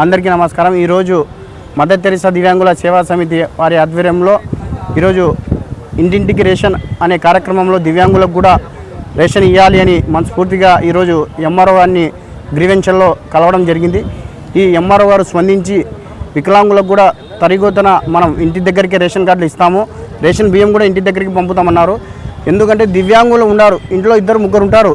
అందరికీ నమస్కారం. ఈరోజు మదర్ తెరిసా దివ్యాంగుల సేవా సమితి వారి ఆధ్వర్యంలో ఈరోజు ఇంటింటికి రేషన్ అనే కార్యక్రమంలో దివ్యాంగులకు కూడా రేషన్ ఇవ్వాలి అని మనస్ఫూర్తిగా ఈరోజు ఎంఆర్ఓ గారిని గ్రీవెన్షన్లో కలవడం జరిగింది. ఈ ఎంఆర్ఓ గారు స్పందించి వికలాంగులకు కూడా తరిగోతన మనం ఇంటి దగ్గరికి రేషన్ కార్డులు ఇస్తాము. రేషన్ బియ్యం కూడా ఇంటి దగ్గరికి పంపుతామన్నారు. ఎందుకంటే దివ్యాంగులు ఉన్నారు ఇంట్లో ఇద్దరు ముగ్గురు ఉంటారు.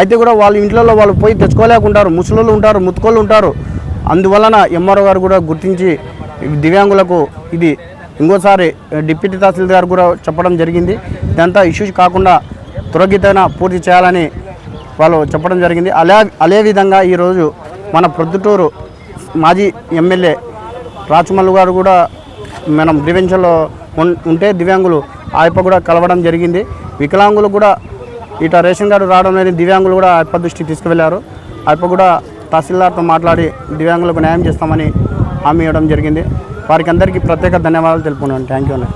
అయితే కూడా వాళ్ళు ఇంట్లో వాళ్ళు పోయి తెచ్చుకోలేకుంటారు ముసలోళ్ళు ఉంటారు ముత్తుకోళ్ళు ఉంటారు. అందువలన ఎంఆర్ఓ గారు కూడా గుర్తించి దివ్యాంగులకు ఇది ఇంకోసారి డిప్యూటీ తహసీల్దార్ కూడా చెప్పడం జరిగింది. ఇదంతా ఇష్యూస్ కాకుండా త్వరగతిన పూర్తి చేయాలని వాళ్ళు చెప్పడం జరిగింది. అలా అదే విధంగా ఈరోజు మన ప్రొద్దుటూరు మాజీ ఎమ్మెల్యే రాచమల్లు గారు కూడా మనం డివెన్షన్లో ఉంటే దివ్యాంగులు ఆయప్ప కూడా కలవడం జరిగింది. వికలాంగులు కూడా ఇట రేషన్ కార్డు రావడం అనేది దివ్యాంగులు కూడా ఆయప్ప దృష్టికి తీసుకువెళ్ళారు ఆయప్ప కూడా తహసీల్దార్తో మాట్లాడి దివ్యాంగులకు న్యాయం చేస్తామని హామీ ఇవ్వడం జరిగింది. వారికి అందరికీ ప్రత్యేక ధన్యవాదాలు తెలుపుకున్నాను థ్యాంక్ యూ అన్న.